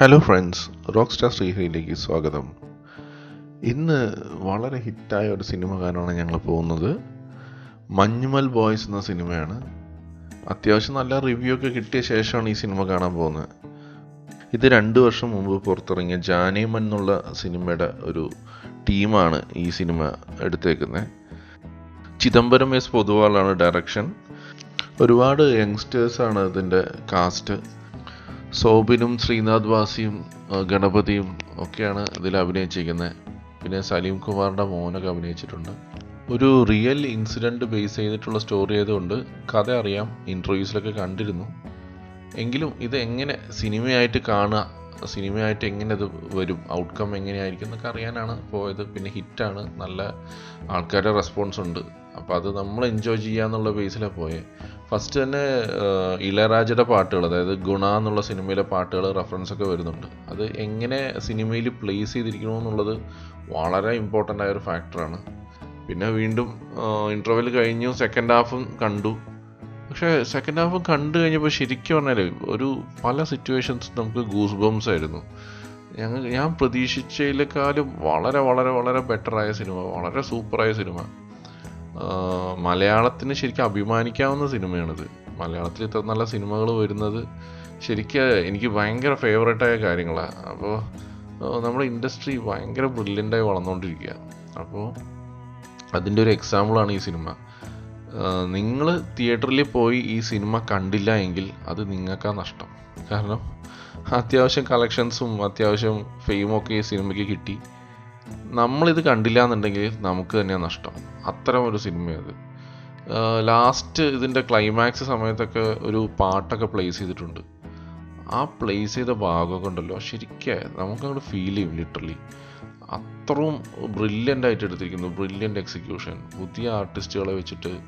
Hello friends rock star ശ്രീഹരിയിലേക്ക് സ്വാഗതം. ഇന്ന് വളരെ ഹിറ്റായ ഒരു സിനിമ കാരണമാണ് ഞങ്ങൾ പോകുന്നത്. മഞ്ഞുമൽ ബോയ്സ് എന്ന സിനിമയാണ്. അത്യാവശ്യം നല്ല റിവ്യൂ ഒക്കെ കിട്ടിയ ശേഷമാണ് ഈ സിനിമ കാണാൻ പോകുന്നത്. ഇത് രണ്ട് വർഷം മുമ്പ് പുറത്തിറങ്ങിയ ജാനേമൻ എന്നുള്ള സിനിമയുടെ ഒരു ടീമാണ് ഈ സിനിമ എടുത്തേക്കുന്നത്. ചിദംബരം എസ് പൊതുവാളാണ് ഡയറക്ഷൻ ഒരുപാട് യങ്സ്റ്റേഴ്സാണ് ഇതിന്റെ കാസ്റ്റ് സോബിനും ശ്രീനാഥ് വാസിയും ഗണപതിയും ഒക്കെയാണ് ഇതിൽ അഭിനയിച്ചിരിക്കുന്നത്. പിന്നെ സലീം കുമാറിന്റെ മോനൊക്കെ അഭിനയിച്ചിട്ടുണ്ട്. ഒരു റിയൽ ഇൻസിഡന്റ് ബേസ് ചെയ്തിട്ടുള്ള സ്റ്റോറി ആയതുകൊണ്ട് കഥ അറിയാം ഇന്റർവ്യൂസിലൊക്കെ കണ്ടിരുന്നു. എങ്കിലും ഇത് എങ്ങനെ സിനിമയായിട്ട് കാണുക സിനിമയായിട്ട് എങ്ങനെ ഇത് വരും ഔട്ട്കം എങ്ങനെയായിരിക്കും എന്നൊക്കെ അറിയാനാണ് പോയത്. പിന്നെ ഹിറ്റാണ് നല്ല ആൾക്കാരുടെ റെസ്പോൺസ് ഉണ്ട്. അപ്പോൾ അത് നമ്മൾ എൻജോയ് ചെയ്യാന്നുള്ള ബേസിലാണ് പോയത്. ഫസ്റ്റ് തന്നെ ഇളയരാജയുടെ പാട്ടുകൾ അതായത് ഗുണ എന്നുള്ള സിനിമയിലെ പാട്ടുകൾ റെഫറൻസ് ഒക്കെ വരുന്നുണ്ട്. അത് എങ്ങനെ സിനിമയിൽ പ്ലേസ് ചെയ്തിരിക്കണമെന്നുള്ളത് വളരെ ഇമ്പോർട്ടന്റ് ആയൊരു ഫാക്ടറാണ് പിന്നെ വീണ്ടും ഇന്റർവെൽ കഴിഞ്ഞു സെക്കൻഡ് ഹാഫും കണ്ടു. പക്ഷേ സെക്കൻഡ് ഹാഫ് കണ്ടു കഴിഞ്ഞപ്പോൾ ശരിക്കും പറഞ്ഞാൽ ഒരു പല സിറ്റുവേഷൻസ് നമുക്ക് ഗൂസ് ബംസ് ആയിരുന്നു. ഞങ്ങൾ ഞാൻ പ്രതീക്ഷിച്ചതിലേക്കാളും വളരെ വളരെ വളരെ ബെറ്ററായ സിനിമ വളരെ സൂപ്പറായ സിനിമ. മലയാളത്തിന് ശരിക്കും അഭിമാനിക്കാവുന്ന സിനിമയാണിത്. മലയാളത്തിൽ ഇത്ര നല്ല സിനിമകൾ വരുന്നത് ശരിക്കും എനിക്ക് ഭയങ്കര ഫേവറേറ്റായ കാര്യങ്ങളാണ് അപ്പോൾ നമ്മുടെ ഇൻഡസ്ട്രി ഭയങ്കര ബ്രില്യന്റായി വളർന്നുകൊണ്ടിരിക്കുക അപ്പോൾ അതിന്റെ ഒരു എക്സാമ്പിളാണ് ഈ സിനിമ. നിങ്ങൾ തിയേറ്ററിൽ പോയി ഈ സിനിമ കണ്ടില്ല എങ്കിൽ അത് നിങ്ങൾക്കാ നഷ്ടം. കാരണം അത്യാവശ്യം കളക്ഷൻസും അത്യാവശ്യം ഫെയിമൊക്കെ ഈ സിനിമയ്ക്ക് കിട്ടി. നമ്മളിത് കണ്ടില്ല എന്നുണ്ടെങ്കിൽ നമുക്ക് തന്നെയാണ് നഷ്ടം. അത്തരം ഒരു സിനിമയത് ലാസ്റ്റ് ഇതിന്റെ ക്ലൈമാക്സ് സമയത്തൊക്കെ ഒരു പാട്ടൊക്കെ പ്ലേസ് ചെയ്തിട്ടുണ്ട്. ആ പ്ലേസ് ചെയ്ത ഭാഗമൊക്കെ ഉണ്ടല്ലോ. ശരിക്കും നമുക്കങ്ങോട്ട് ഫീൽ ചെയ്യും ലിറ്ററലി അത്രയും ബ്രില്യന്റ് ആയിട്ട് എടുത്തിരിക്കുന്നു. ബ്രില്യന്റ് എക്സിക്യൂഷൻ പുതിയ ആർട്ടിസ്റ്റുകളെ വെച്ചിട്ട്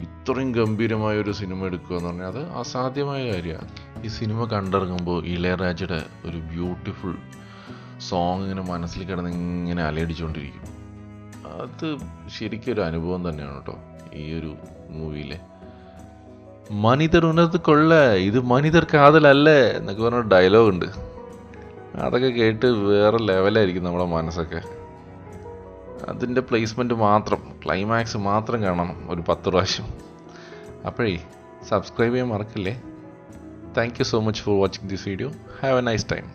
ഇത്രയും ഗംഭീരമായ ഒരു സിനിമ എടുക്കുക എന്ന് പറഞ്ഞാൽ അത് അസാധ്യമായ കാര്യമാണ് ഈ സിനിമ കണ്ടിറങ്ങുമ്പോൾ ഇളയരാജയുടെ ഒരു ബ്യൂട്ടിഫുൾ സോങ് ഇങ്ങനെ മനസ്സിൽ കിടന്ന് ഇങ്ങനെ അലയടിച്ചുകൊണ്ടിരിക്കും അത് ശരിക്കും ഒരു അനുഭവം തന്നെയാണ് കേട്ടോ ഈ ഒരു മൂവിയിലെ. മനിതർ ഉണർത്ത് കൊള്ള ഇത് മനിതർ കാതലല്ലേ എന്നൊക്കെ പറഞ്ഞ ഡയലോഗ് ഉണ്ട്. അതൊക്കെ കേട്ട് വേറെ ലെവലായിരിക്കും നമ്മുടെ മനസ്സൊക്കെ. അതിന്റെ പ്ലേസ്മെന്റ് മാത്രം ക്ലൈമാക്സ് മാത്രം കാണണം ഒരു പത്ത് പ്രാവശ്യം. അപ്പോഴേ സബ്സ്ക്രൈബ് ചെയ്യാൻ മറക്കില്ലേ? Thank you so much for watching this video have a nice time